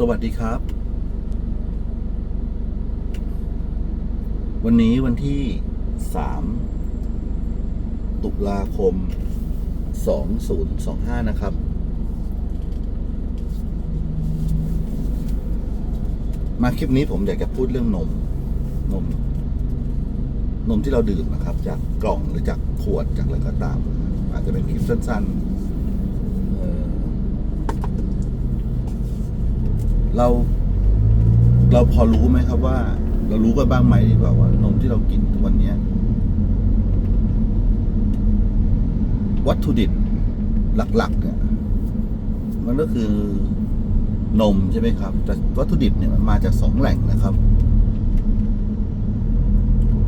สวัสดีครับ วันนี้วันที่สามตุลาคมสองศูนย์สองห้านะครับ มาคลิปนี้ผมอยากจะพูดเรื่องนม นม นมที่เราดื่มนะครับ จากกล่องหรือจากขวดจากอะไรก็ตาม อาจจะเป็นคลิปสั้น ๆเอ่อ เรา เราพอรู้ไหมครับว่า เรารู้กันบ้างไหมดีกว่าว่านมที่เรากินทุกวันเนี้ยวัตถุดิบหลัก ๆ เนี่ย มันก็คือนมใช่ไหมครับ แต่วัตถุดิบเนี่ยมันมาจากสองแหล่งนะครับ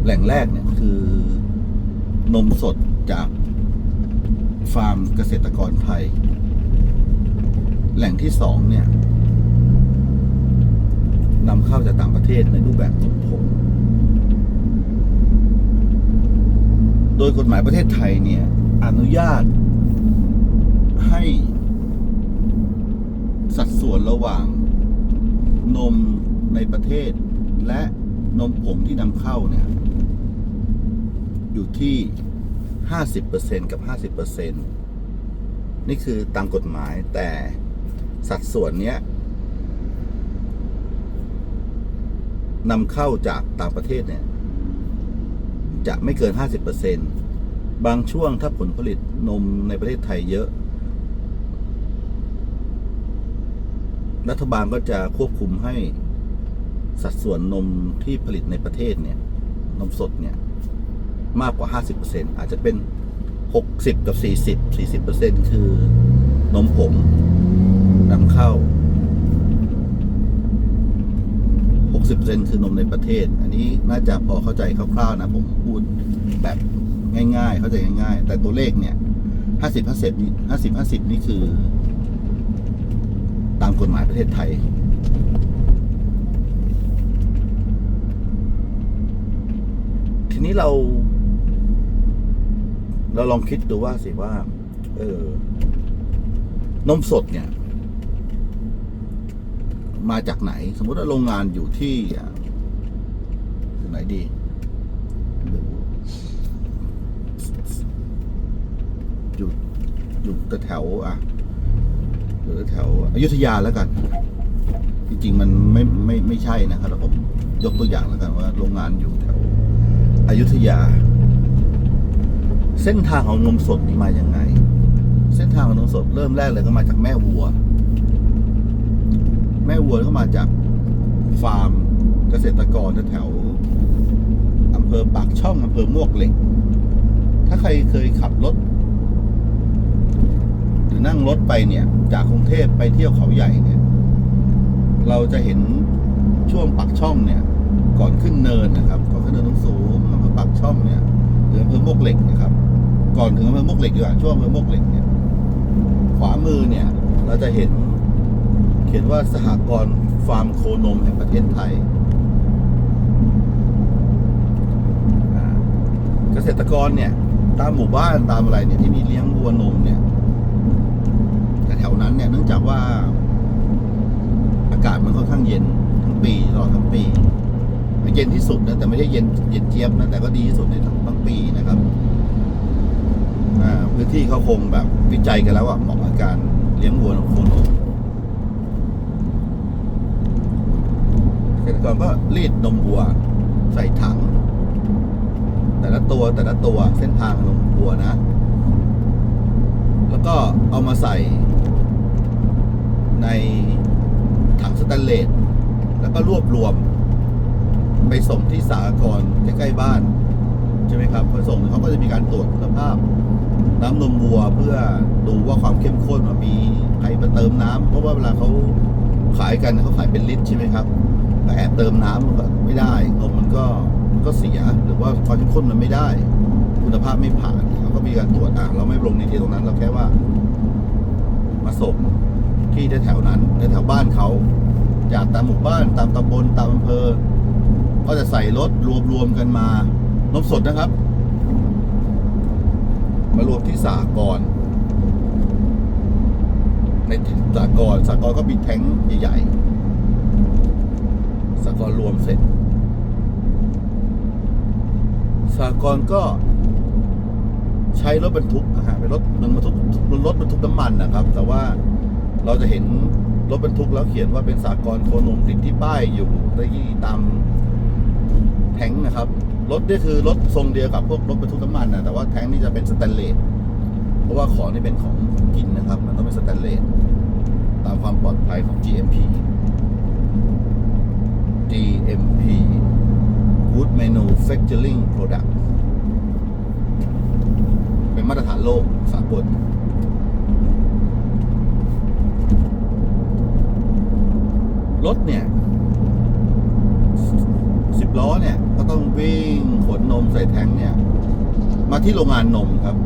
แหล่งแรกเนี่ยคือนมสดจากฟาร์มเกษตรกรไทย แหล่งที่สองเนี่ย นำเข้าจากต่างประเทศในรูปแบบนมผงโดยกฎหมายประเทศไทยเนี่ย อนุญาตให้ สัดส่วนระหว่างนมในประเทศ และนมผงที่นำเข้าเนี่ย อยู่ที่ 50%กับ 50%นี่คือตามกฎหมายแต่สัดส่วนเนี้ย นำเข้าจากต่างประเทศเนี่ย จะไม่เกิน 50%บางช่วงถ้าผลผลิตนมในประเทศไทยเยอะ รัฐบาลก็จะควบคุมให้สัดส่วนนมที่ผลิตในประเทศเนี่ย นมสดเนี่ย มากกว่า 50%อาจจะเป็น 60 กับ 40 40%คือนมผงนำเข้า 60%คือนมในประเทศ อันนี้น่าจะพอเข้าใจคร่าวๆนะ ผมพูดแบบง่ายๆ เข้าใจง่ายๆ แต่ตัวเลขเนี่ย 50 50นี่50 50 นี่คือ ตามกฎหมายประเทศไทย ทีนี้เรา เราลองคิดดูว่าสิว่า เออนมสดเนี่ย มาจากไหน สมมติว่าโรงงานอยู่ที่ที่ไหนดีอยู่อยู่แถวอะอยู่แถวอยุธยาแล้วกัน จริงๆมันไม่ไม่ไม่ใช่นะครับแล้วผมยกตัวอย่างแล้วกันว่า โรงงานอยู่แถวอยุธยา เส้นทางของนมสดนี่มาอย่างไง เส้นทางของนมสดเริ่มแรกเลยก็มาจากแม่วัว แม่วัวก็มาจากฟาร์มเกษตรกรแถวอำเภอปากช่องอำเภอมวกเหล็ก ถ้าใครเคยขับรถ หรือนั่งรถไปเนี่ย จากกรุงเทพไปเที่ยวเขาใหญ่เนี่ย เราจะเห็นช่วงปากช่องเนี่ย ก่อนขึ้นเนินนะครับ ก่อนขึ้นเนินสูงอำเภอปากช่องเนี่ยหรืออำเภอมวกเหล็กนะครับ ก่อนถึงอำเภอมวกเหล็กดีกว่าช่วงอำเภอมวกเหล็กเนี่ย ขวามือเนี่ย เราจะเห็น เขียนว่าสหกรณ์ฟาร์มโคนมแห่งประเทศไทย เกษตรกรเนี่ย ตามหมู่บ้านตามอะไรเนี่ยที่มีเลี้ยงวัวนมเนี่ยแต่แถวนั้นเนี่ยเนื่องจากว่า อากาศมันค่อนข้างเย็นทั้งปีตลอดทั้งปีไม่เย็นที่สุดนะแต่ไม่ใช่เย็นเย็นเจี๊ยบนะแต่ก็ดีที่สุดในทั้งทั้งปีนะครับพื้นที่เขาคงแบบวิจัยกันแล้วว่าเหมาะกับการเลี้ยงวัวโคนม เก ษตรกรก็รีดนมวัว ใส่ถัง แต่ละตัวแต่ละตัวเส้นทางนมวัวนะ แล้วก็เอามาใส่ในถังสแตนเลสแล้วก็รวบรวม ไปส่งที่สากรใกล้ๆบ้าน ใช่ไหมครับพอส่งเขาก็จะมีการตรวจคุณภาพ น้ำนมวัวเพื่อดูว่าความเข้มข้นมันมีใครมาเติมน้ำเพราะว่าเวลาเขาขายกันเขาขายเป็นลิตรใช่ไหมครับ แต่แอบเติมน้ำมันก็ไม่ได้นมมันก็มันก็เสียหรือว่าความเข้มข้นมันไม่ได้ คุณภาพไม่ผ่านเขาก็มีการตรวจอะเราไม่ลงในที่ตรงนั้น เราแค่ว่า มาส่งที่แถวนั้นแถวบ้านเขาจากตามหมู่บ้านตามตำบลตามอำเภอ ก็จะใส่รถรวมๆกันมานมสดนะครับ มารวมที่สากรในสากรสากรก็มีแท้งใหญ่ๆ กรณ์รวมเสร็จสากรณ์ก็ใช้รถบรรทุกนะฮะเป็นรถมันบรรทุกรถบรรทุกน้ำมันนะครับ แต่ว่าเราจะเห็นรถบรรทุกแล้วเขียนว่าเป็นสากรโคนมติดที่ป้ายอยู่ที่ตามแทงนะครับ รถนี่คือรถทรงเดียวกับพวกรถบรรทุกน้ำมันนะแต่ว่าแทงนี่จะเป็นสแตนเลสเพราะว่าของนี่เป็นของกินนะครับ มันต้องเป็นสแตนเลสตามความปลอดภัยของ GMP GMP Good Manufacturing Product เป็นมาตรฐานโลกสากลรถเนี่ยสิบล้อเนี่ย ก็ต้องวิ่งขนนมใส่แทงเนี่ย มาที่โรงงานนมครับ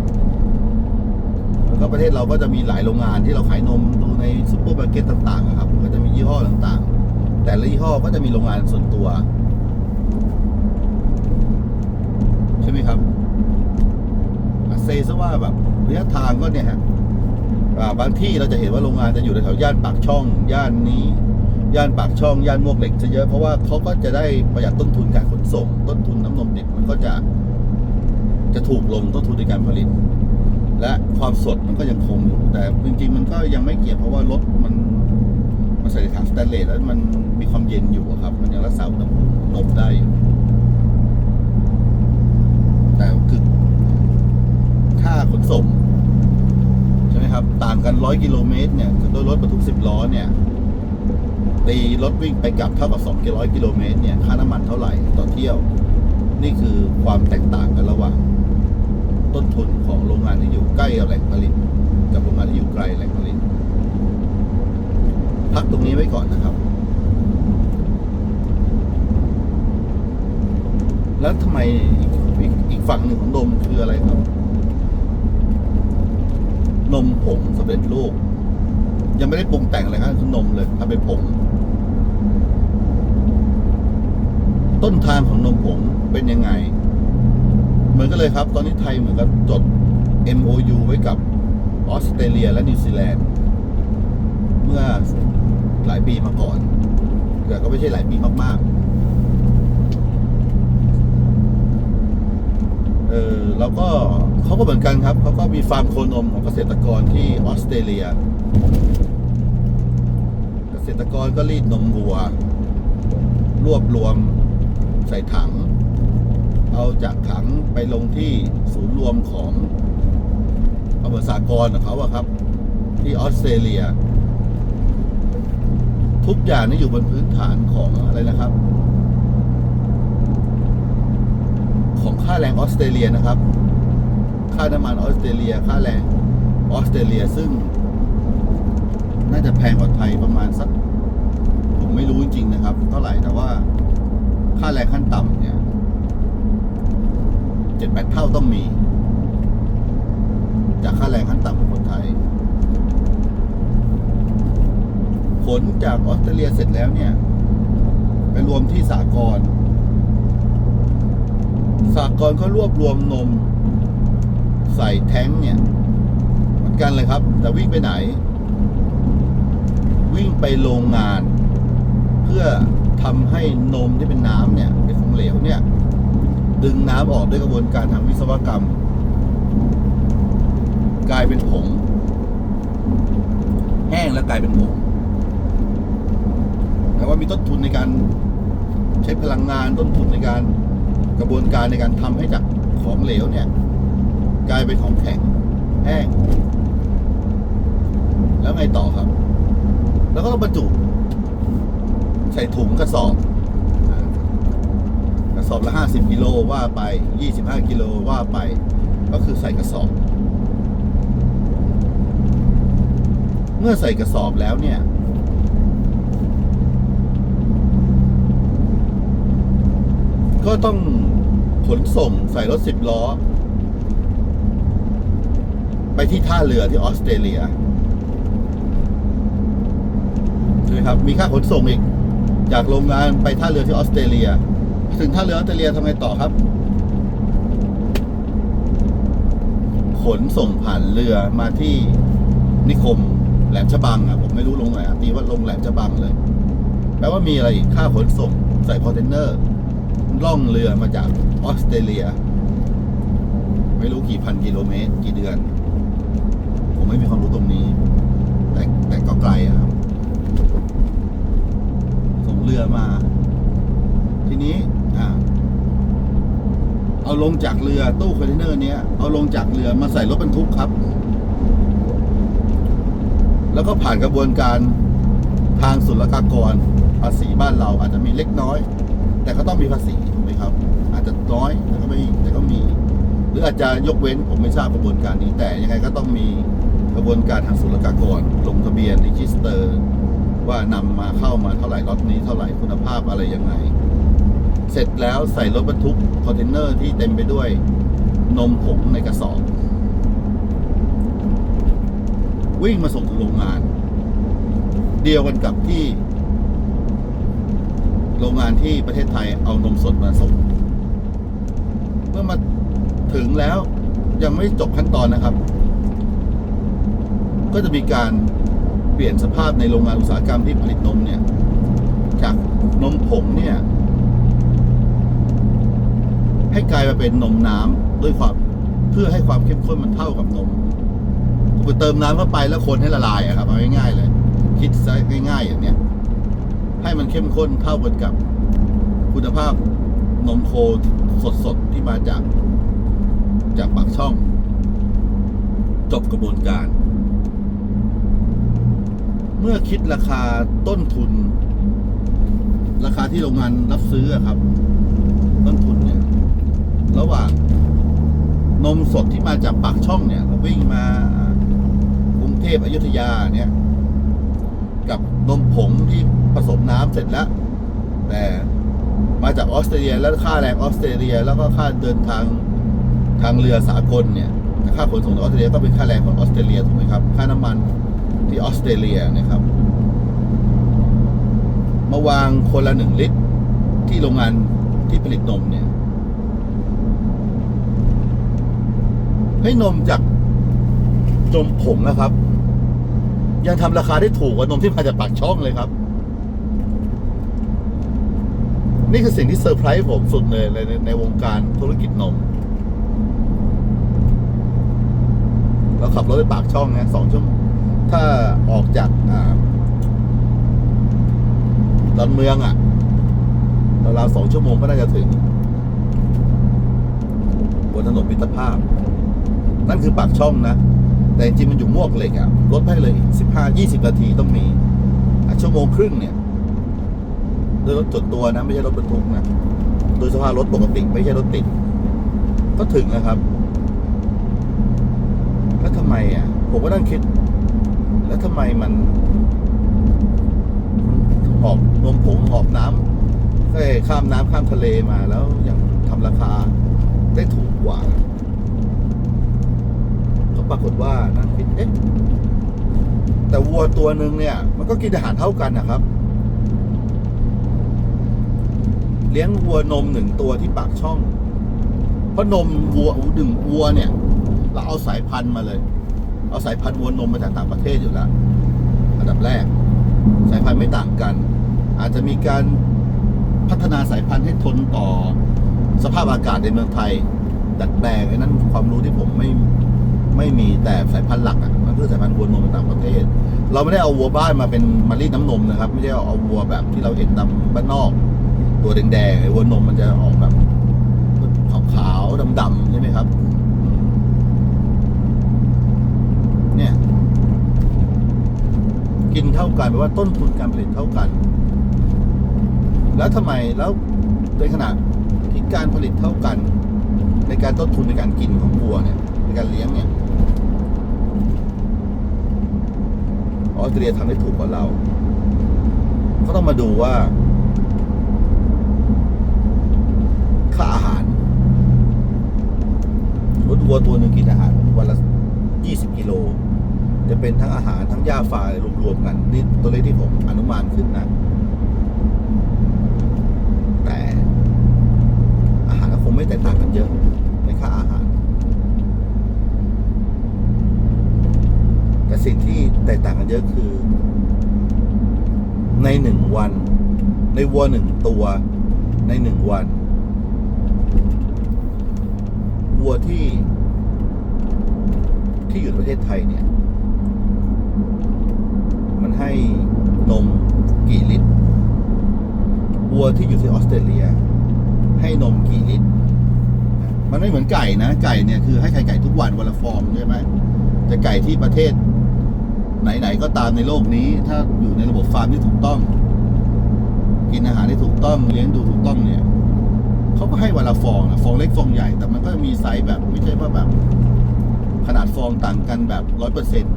แล้วก็ประเทศเราก็จะมีหลายโรงงานที่เราขายนมดูในซุปเปอร์มาร์เก็ตต่างๆครับ ก็จะมียี่ห้อต่างๆ แต่ละยี่ห้อก็จะมีโรงงานส่วนตัว ใช่ไหมครับเซซะว่าแบบระยะทางก็เนี่ยฮะบางที่เราจะเห็นว่าโรงงานจะอยู่แถวย่านปากช่องย่านนี้ย่านปากช่องย่านมวกเหล็กจะเยอะเพราะว่าเขาก็จะได้ประหยัดต้นทุนการขนส่ง ต้นทุนน้ำนมดิบมันก็จะจะถูกลงต้นทุนในการผลิต และความสดมันก็ยังคงอยู่แต่จริงๆ มันก็ยังไม่เกี่ยวเพราะว่ารถมัน ใส่ถังสแตนเลสแล้วมันมีความเย็นอยู่ครับ มันยังรักษาอุณหภูมินมได้อยู่แต่คือค่าขนส่งใช่ไหมครับ ต่างกันร้อยกิโลเมตรเนี่ยโดยรถบรรทุกสิบล้อเนี่ยตีรถวิ่งไปกลับเท่ากับ2กิโลกิโลเมตรเนี่ยค่าน้ำมันเท่าไหร่ต่อเที่ยว นี่คือความแตกต่างกันระหว่าง ต้นทุนของโรงงานที่อยู่ใกล้กับแหล่งผลิต กับโรงงานที่อยู่ไกลแหล่งผลิต พักตรงนี้ไว้ก่อนนะครับ แล้วทำไมอีกฝั่งหนึ่งของนมคืออะไรครับ นมผงสำเร็จรูปยังไม่ได้ปรุงแต่งอะไรครับคือนมเลยทำเป็นผง ต้นทางของนมผงเป็นยังไง เหมือนกันเลยครับ ตอนนี้ไทยเหมือนกับจด MOU ไว้กับออสเตรเลียและนิวซีแลนด์ เมื่อ หลายปีมาก่อนแต่ก็ไม่ใช่หลายปีมากๆ เออเราก็เขาก็เหมือนกันครับ เขาก็มีฟาร์มโคนมของเกษตรกรที่ออสเตรเลีย เกษตรกรก็รีดนมวัว รวบรวมใส่ถัง เอาจากถังไปลงที่ศูนย์รวมของอำเภอสากรของเขาอะครับ ที่ออสเตรเลีย ทุกอย่างนี่อยู่บนพื้นฐานของอะไรนะครับ ของค่าแรงออสเตรเลียนะครับ ค่าน้ำมันออสเตรเลีย ค่าแรงออสเตรเลียซึ่ง น่าจะแพงกว่าไทยประมาณสัก ผมไม่รู้จริงๆนะครับ เท่าไหร่แต่ว่าค่าแรงขั้นต่ำเนี่ยเจ็ดแปดเท่าต้องมี จากค่าแรงขั้นต่ำของคนไทย ผลจากออสเตรเลียเสร็จแล้วเนี่ย ไปรวมที่สากลสากลก็รวบรวมนม ใส่แท้งเนี่ย เหมือนกันเลยครับ แต่วิ่งไปไหน วิ่งไปโรงงาน เพื่อทำให้นมที่เป็นน้ำเนี่ยเป็นของเหลวเนี่ย ดึงน้ำออกด้วยกระบวนการทางวิศวกรรม กลายเป็นผงแห้งแล้วกลายเป็นผง ว่ามีต้นทุนในการใช้พลังงานต้นทุนในการกระบวนการในการทำให้จากของเหลวเนี่ย กลายเป็นของแข็งแห้งแล้วไงต่อครับ แล้วก็ต้องบรรจุ ใส่ถุงกระสอบ กระสอบละห้าสิบกิโลว่าไปยี่สิบห้ากิโลว่าไป ก็คือใส่กระสอบ เมื่อใส่กระสอบแล้วเนี่ย ก็ต้องขนส่งใส่รถสิบล้อ ไปที่ท่าเรือที่ออสเตรเลียใช่ไหมครับมีค่าขนส่งอีก จากโรงงานไปท่าเรือที่ออสเตรเลีย ถึงท่าเรือออสเตรเลียทำไงต่อครับ ขนส่งผ่านเรือมาที่นิคมแหลมฉบังอะผมไม่รู้ลงไหนอะตีว่าลงแหลมฉบังเลย แปลว่ามีอะไรอีกค่าขนส่งใส่คอนเทนเนอร์ ล่องเรือมาจากออสเตรเลีย ไม่รู้กี่พันกิโลเมตร กี่เดือน ผมไม่มีความรู้ตรงนี้ แต่แต่ก็ไกลอะครับ ส่งเรือมา ทีนี้อ่าเอาลงจากเรือตู้คอนเทนเนอร์เนี้ยเอาลงจากเรือมาใส่รถบรรทุกครับ แล้วก็ผ่านกระบวนการทางศุลกากรภาษีบ้านเราอาจจะมีเล็กน้อย แต่ก็ต้องมีภาษีถูกไหมครับ อาจจะน้อยแต่ก็ไม่แต่ก็มี หรืออาจจะยกเว้นผมไม่ทราบกระบวนการนี้ แต่ยังไงก็ต้องมีกระบวนการทางศุลกากรลงทะเบียนรีจิสเตอร์ ว่านำมาเข้ามาเท่าไหร่ล็อตนี้เท่าไหร่คุณภาพอะไรยังไง เสร็จแล้วใส่รถบรรทุกคอนเทนเนอร์ที่เต็มไปด้วยนมผงในกระสอบวิ่งมาส่งถึงโรงงาน เดียวกันกับที่ โรงงานที่ประเทศไทยเอานมสดมาส่ง เมื่อมาถึงแล้วยังไม่จบขั้นตอนนะครับ ก็จะมีการเปลี่ยนสภาพในโรงงานอุตสาหกรรมที่ผลิตนมเนี่ย จากนมผงเนี่ย ให้กลายมาเป็นนมน้ำด้วยความเพื่อให้ความเข้มข้นมันเท่ากับนมไปเติมน้ำเข้าไปแล้วคนให้ละลายอะครับเอาง่ายๆเลย คิดซะง่ายๆอย่างเนี้ย ให้มันเข้มข้นเท่ากันกับคุณภาพนมโคสดๆ ที่มาจาก จากปากช่อง จบกระบวนการ เมื่อคิดราคาต้นทุน ราคาที่โรงงานรับซื้อครับ ต้นทุนเนี่ย ระหว่างนมสดที่มาจากปากช่องเนี่ยเราวิ่งมากรุงเทพอยุธยาเนี่ย กับนมผงที่ ผสมน้ำเสร็จแล้ว แต่มาจากออสเตรเลียแล้วค่าแรงออสเตรเลีย แล้วก็ค่าเดินทางทางเรือสากลเนี่ยค่าขนส่งออสเตรเลียก็เป็นค่าแรงของออสเตรเลียถูกไหมครับ ค่าน้ำมันที่ออสเตรเลียนะครับ มาวางคนละหนึ่งลิตร ที่โรงงานที่ผลิตนมเนี่ยให้นมจากนมผงนะครับ ยังทำราคาได้ถูกกว่านมที่มาจากปากช่องเลยครับ นี่คือสิ่งที่เซอร์ไพรส์ผมสุดเลยในในวงการธุรกิจนม เราขับรถไปปากช่องนี่ยสองชั่วโมงถ้าออกจากอ่าดอนเมืองอะ่ะราวๆสองชั่วโมงก็น่าจะถึง บนถนนมิตรภาพ นั่นคือปากช่องนะ แต่จริงมันอยู่มวกเหล็กอะลดให้เลยสิบห้ายี่สิบนาทีต้องมีชั่วโมงครึ่งเนี่ย โดยรถจดตัวนะ ไม่ใช่รถบรรทุกนะ โดยสภาพรถปกติ ไม่ใช่รถติด ก็ถึงนะครับ แล้วทำไมอะ ผมก็นั่งคิด แล้วทำไมมันหอบนมผงหอบน้ำเอ้ข้ามน้ำข้ามทะเลมาแล้วยังทำราคาได้ถูกกว่าก็ปรากฏว่านั่งคิดเอ๊ะแต่วัวตัวหนึ่งเนี่ย มันก็กินอาหารเท่ากันนะครับ เลี้ยงวัวนมหนึ่งตัวที่ปากช่อง เพราะนมวัวหนึ่งวัวเนี่ย เราเอาสายพันธุ์มาเลย เอาสายพันธุ์วัวนมมาจากต่างประเทศอยู่แล้วอันดับแรก สายพันธุ์ไม่ต่างกัน อาจจะมีการพัฒนาสายพันธุ์ให้ทนต่อสภาพอากาศในเมืองไทยดัดแปลงไอ้นั้นความรู้ที่ผมไม่ไม่มีแต่สายพันธุ์หลักอะมันคือสายพันธุ์วัวนมจากต่างประเทศ เราไม่ได้เอาวัวบ้านมาเป็นมารีดน้ำนมนะครับ ไม่ได้เอาวัวแบบที่เราเห็นตามบ้านนอก ตัวแดงๆไอ้วัวนมมันจะออกแบบขาวๆดำๆใช่ไหมครับ เนี่ย กินเท่ากันแปลว่าต้นทุนการผลิตเท่ากัน แล้วทำไมแล้วในขณะที่การผลิตเท่ากัน ในการต้นทุนในการกินของวัวเนี่ย ในการเลี้ยงเนี่ยออสเตรเลียทำได้ถูกกว่าเรา ก็ต้องมาดูว่า ค่าอาหารรถวัวตัวหนึ่งกินอาหารวันละยี่สิบกิโล จะเป็นทั้งอาหารทั้งหญ้าฟายรวมๆกันนี่ตัวเลขที่ผมอนุมานขึ้นนะ แต่อาหารก็คงไม่แตกต่างกันเยอะในค่าอาหาร แต่สิ่งที่แตกต่างกันเยอะคือ ในหนึ่งวัน ในวัวหนึ่งตัว ในหนึ่งวัน วัวที่ ที่อยู่ในประเทศไทยเนี่ย มันให้นมกี่ลิตร วัวที่อยู่ที่ออสเตรเลีย ให้นมกี่ลิตร มันไม่เหมือนไก่นะ ไก่เนี่ยคือให้ไข่ไก่ทุกวันวันละฟองใช่ไหมแต่ไก่ที่ประเทศ ไหนๆก็ตามในโลกนี้ ถ้าอยู่ในระบบฟาร์มที่ถูกต้อง กินอาหารที่ถูกต้องเลี้ยงดูถูกต้องเนี่ย เขาก็ให้วันละฟองนะฟองเล็กฟองใหญ่ แต่มันก็มีไซส์แบบ ไม่ใช่ว่าแบบ ขนาดฟองต่างกันแบบร้อยเปอร์เซ็นต์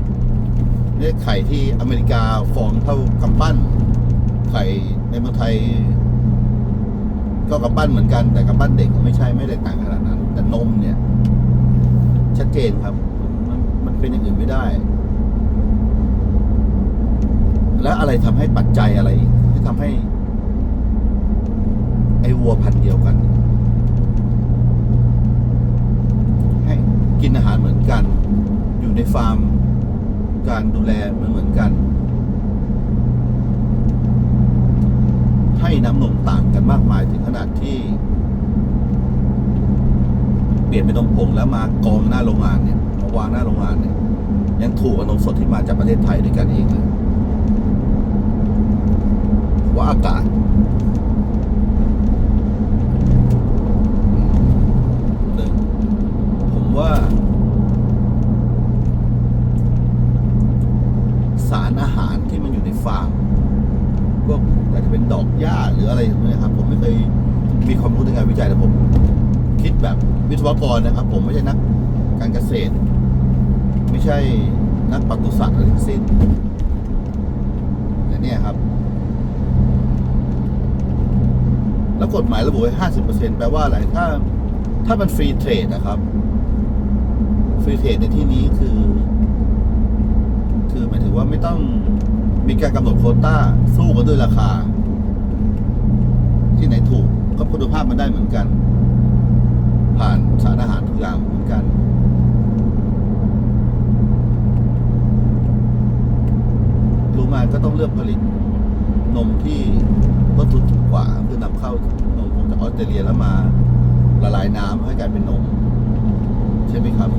เนี่ยไข่ที่อเมริกาฟองเท่ากำปั้น ไข่ในเมืองไทย ก็กำปั้นเหมือนกัน แต่กำปั้นเด็กก็ไม่ใช่ไม่ได้ต่างขนาดนั้น แต่นมเนี่ย ชัดเจนครับ มันมันเป็นอย่างอื่นไม่ได้ แล้วอะไรทำให้ปัจจัยอะไรที่ทำให้ วัวพันธุ์เดียวกัน ให้กินอาหารเหมือนกัน อยู่ในฟาร์ม การดูแลเหมือนเหมือนกัน ให้น้ำนมต่างกันมากมายถึงขนาดที่ เปลี่ยนเป็นนมผงแล้วมากองหน้าโรงงานเนี่ยมาวางหน้าโรงงานเนี่ย ยังถูกกว่านมสดที่มาจากประเทศไทยด้วยกันเองเลยว่าอากาศหนึ่งผม ว่า สารอาหารที่มันอยู่ในฟาร์มพวกอาจจะเป็นดอกหญ้าหรืออะไรอย่างเงี้ยครับ ผมไม่เคยมีความรู้ในงานวิจัยแต่ผม คิดแบบวิศวกรนะครับ ผมไม่ใช่นักการเกษตร ไม่ใช่นักปศุสัตว์อะไรทั้งสิ้นแต่เนี่ยครับ แล้วกฎหมายระบุไว้ห้าสิบเปอร์เซ็นแปลว่าอะไรถ้าถ้ามันฟรีเทรดนะครับ ฟรีเทรดในที่นี้คือ คือหมายถึงว่าไม่ต้องมีการกำหนดโคต้า สู้กันด้วยราคา ที่ไหนถูกก็คุณภาพมันได้เหมือนกัน ผ่านสารอาหารทุกอย่างเหมือนกันรู้มาก็ต้องเลือกผลิตนมที่ต้นทุนถูกกว่าคือนำเข้านมจากออสเตรเลียแล้วมาละลายน้ำให้กลายเป็นนม ช่ไหมครับ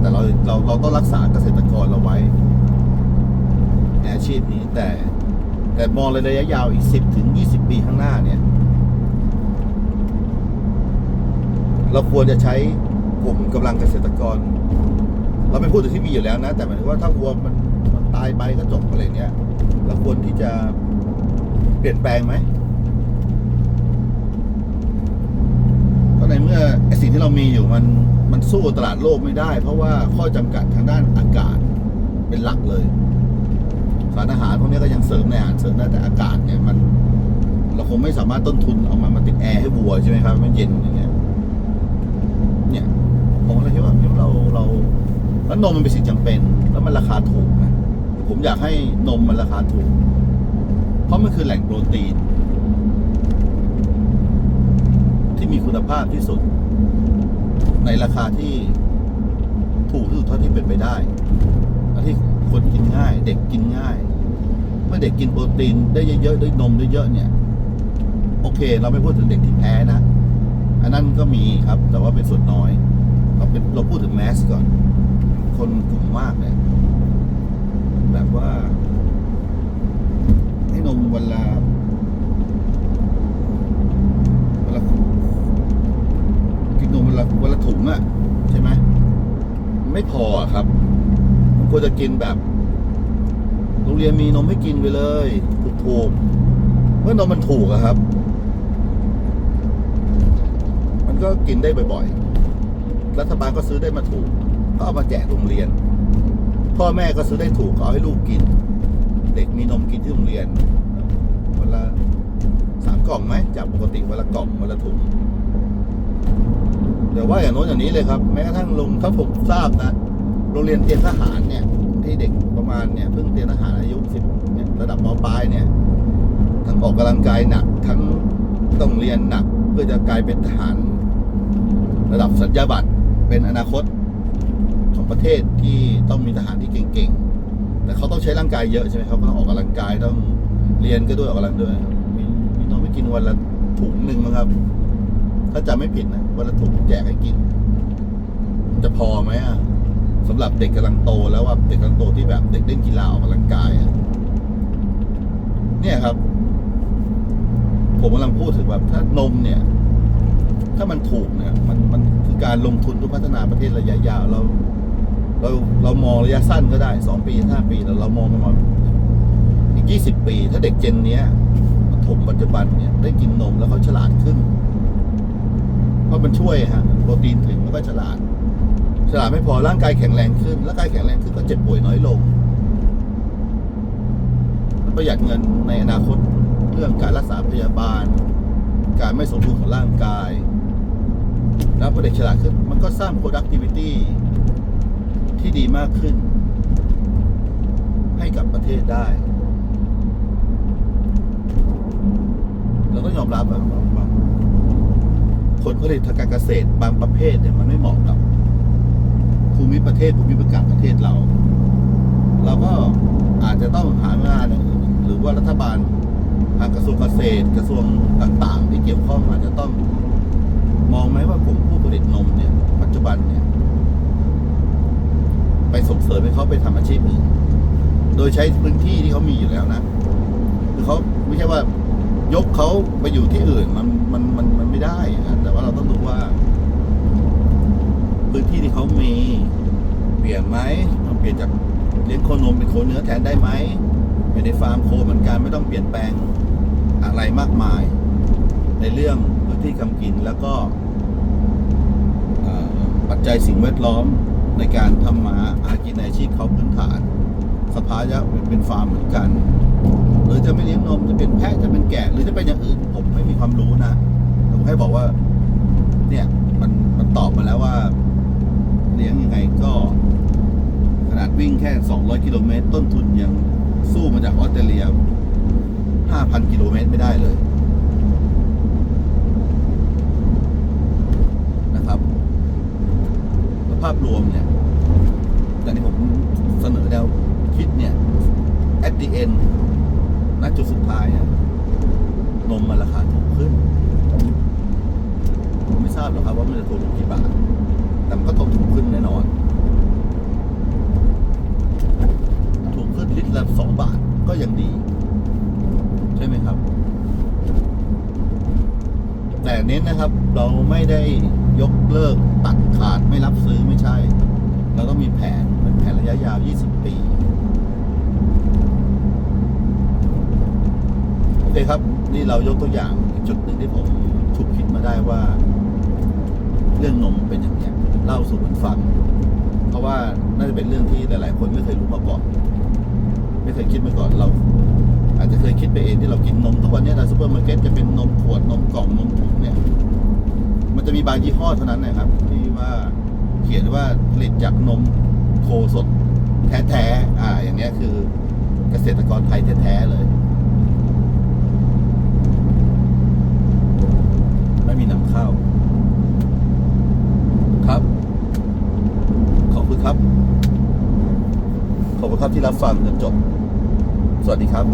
แต่เราเราเราต้องรักษาเกษตรกรเราไว้ในอาชีพนี้แต่แต่มองระยะยาวอีกสิบถึงยี่สิบปีข้างหน้าเนี่ย เราควรจะใช้กลุ่มกำลังเกษตรกร เราไม่พูดถึงที่มีอยู่แล้วนะ แต่หมายถึงว่าถ้าวัวมันมันตายไปก็จบอะไรเงี้ยเราควรที่จะเปลี่ยนแปลงไหมเพราะ ในเมื่อไอสิ่งที่เรามีอยู่มันมันสู้ตลาดโลกไม่ได้ เพราะว่าข้อจำกัดทางด้านอากาศเป็นหลักเลย สารอาหารพวกนี้ก็ยังเสริมในอาหารเสริมได้แต่อากาศเนี่ยมัน เราคงไม่สามารถต้นทุนเอามามาติดแอร์ให้วัวใช่ไหมครับมันเย็นอย่างเงี้ยเนี่ยผมเลยคิดว่าเราเราแล้วนมมันเป็นสิ่งจำเป็น แล้วมันราคาถูกนะผมอยากให้นมมันราคาถูก เพราะมันคือแหล่งโปรตีน ที่ มีคุณภาพที่สุด ในราคาที่ถูกที่สุดเท่าที่เป็นไปได้และที่คนกินง่าย เด็กกินง่าย เมื่อเด็กกินโปรตีนได้เยอะๆได้นมได้เยอะเนี่ย โอเค เราไม่พูดถึงเด็กที่แพ้นะ อันนั้นก็มีครับ แต่ว่าเป็นส่วนน้อย เราเป็นเราพูดถึงแมสก่อน คนกลุ่มมากเนี่ยแบบว่า ให้นมวันละวันละกินนม วันละวันละถุงอะใช่ไหมไม่พอครับมันควรจะกินแบบ โรงเรียนมีนมให้กินไปเลยถูกๆเมื่อนมมันถูกอะครับ มันก็กินได้บ่อยๆรัฐบาลก็ซื้อได้มาถูกก็เอามาแจกโรงเรียน พ่อแม่ก็ซื้อได้ถูกก็เอาให้ลูกกิน เด็กมีนมกินที่โรงเรียนวันละสามกล่องไหมจากปกติวันละกล่องวันละถุง เดี๋ยวว่าอย่างโน้นอย่างนี้เลยครับ แม้กระทั่งลงถ้าผมทราบนะโรงเรียนเตรียมทหารเนี่ยที่เด็กประมาณเนี่ยเพิ่งเตรียมทหารอายุสิบเนี่ยระดับมปลายเนี่ยทั้งออกกำลังกายหนัก ทั้งต้องเรียนหนักเพื่อจะกลายเป็นทหาร ระดับสัญญาบัตรเป็นอนาคตของประเทศที่ต้องมีทหารที่เก่งๆ แต่เขาต้องใช้ร่างกายเยอะใช่ไหมครับเขาต้องออกกำลังกายต้องเรียนก็ด้วยออกกำลังด้วยมีมีน้องไปกินวันละถุงหนึ่งมั้งครับ ถ้าจำไม่ผิดนะวันละถุงแจกให้กิน จะพอไหมอะสำหรับเด็กกำลังโตแล้วว่าเด็กกำลังโตที่แบบเด็กเล่นกีฬาออกกำลังกายอะเนี่ยครับ ผมกำลังพูดถึงแบบถ้านมเนี่ย ถ้ามันถูกเนี่ย มันมันคือการลงทุนเพื่อพัฒนาประเทศระยะยาวเราเราเรามองระยะสั้นก็ได้สองปีห้าปีแต่เรามองกันมาอีกยี่สิบปี ถ้าเด็กเจนเนี้ยปฐมปัจจุบันเนี่ย ได้กินนมแล้วเขาฉลาดขึ้น ราะมันช่วยฮะโปรตีนถึงแล้วก็ฉลาด ฉลาดไม่พอร่างกายแข็งแรงขึ้นร่างกายแข็งแรงขึ้นก็เจ็บป่วยน้อยลงประหยัดเงินในอนาคตเรื่องการรักษาพยาบาล การไม่สมดุลของร่างกาย แล้วพอเด็กฉลาดขึ้น มันก็สร้าง productivity ที่ดีมากขึ้น ให้กับประเทศได้ เราต้องยอมรับอะว่าว่า ผลผลิตทางการเกษตรบางประเภทเนี่ยมันไม่เหมาะกับภูมิประเทศภูมิประกาศประเทศเรา เราก็อาจจะต้องหางานหรือว่ารัฐบาลทางกระทรวงเกษตรกระทรวงต่าง ๆ ที่เกี่ยวข้องอาจจะต้องมองไหมว่ากลุ่มผู้ผลิตนมเนี่ย ปัจจุบันเนี่ย ไปส่งเสริมให้เขาไปทำอาชีพอื่นโดยใช้พื้นที่ที่เขามีอยู่แล้วนะคือเขาไม่ใช่ว่า ยกเขาไปอยู่ที่อื่นมันมันมันมันไม่ได้นะแต่ว่าเราต้องดูว่า พื้นที่ที่เขามีเปลี่ยนไหมต้องเปลี่ยนจากเลี้ยงโคนมเป็นโคเนื้อแทนได้ไหมอยู่ในฟาร์มโคเหมือนกันไม่ต้องเปลี่ยนแปลงอะไรมากมาย ในเรื่องพื้นที่กำกินแล้วก็ปัจจัยสิ่งแวดล้อมในการทำมาหากินในอาชีพเขาพื้นฐาน สภายะเป็นฟาร์มเหมือนกัน รือจะไม่เลี้ยงนมจะเป็นแพะจะเป็นแกะหรือจะเป็นอย่างอื่น ผมไม่มีความรู้นะผมแค่บอกว่า เนี่ยมันมันตอบมาแล้วว่า เลี้ยงยังไงก็ขนาดวิ่งแค่ 200 กิโลเมตร ต้นทุนยังสู้มาจากออสเตรเลีย 5,000 กิโลเมตรไม่ได้เลยนะครับแล้วภาพรวมเนี่ยอย่างที่ผมเสนอแนวคิดเนี่ย at the end ณจุดสุดท้ายอะนมมันราคาถูกขึ้น ผมไม่ทราบหรอกครับว่ามันจะถูกลงกี่บาท แต่มันก็ต้องถูกขึ้นแน่นอน ถูกขึ้นลิตรละสองบาทก็ยังดี ใช่ไหมครับ แต่เน้นนะครับ เราไม่ได้ยกเลิกตัดขาดไม่รับซื้อไม่ใช่ เราต้องมีแผนเป็นแผนระยะยาว 20 ปี โอเคครับ นี่เรายกตัวอย่างจุดหนึ่งที่ผมฉุกคิดมาได้ว่า เรื่องนมเป็นอย่างเนี้ยเล่าสู่กันฟัง เพราะว่าน่าจะเป็นเรื่องที่หลาย ๆ คนไม่เคยรู้มาก่อน ไม่เคยคิดมาก่อนเราอาจจะเคยคิดไปเองที่เรากินนมทุกวันเนี้ในซูเปอร์มาร์เก็ตจะเป็นนมขวดนมกล่องนมถุงเนี่ย มันจะมีบางยี่ห้อเท่านั้นนะครับ ที่ว่าเขียนว่าผลิตจากนมโคสดแท้ๆอ่า อย่างเนี้ยคือเกษตรกรไทยแท้ๆเลย ไม่มีนำเข้า ครับ ขอบคุณครับ ขอบคุณครับที่รับฟังจนจบ สวัสดีครับ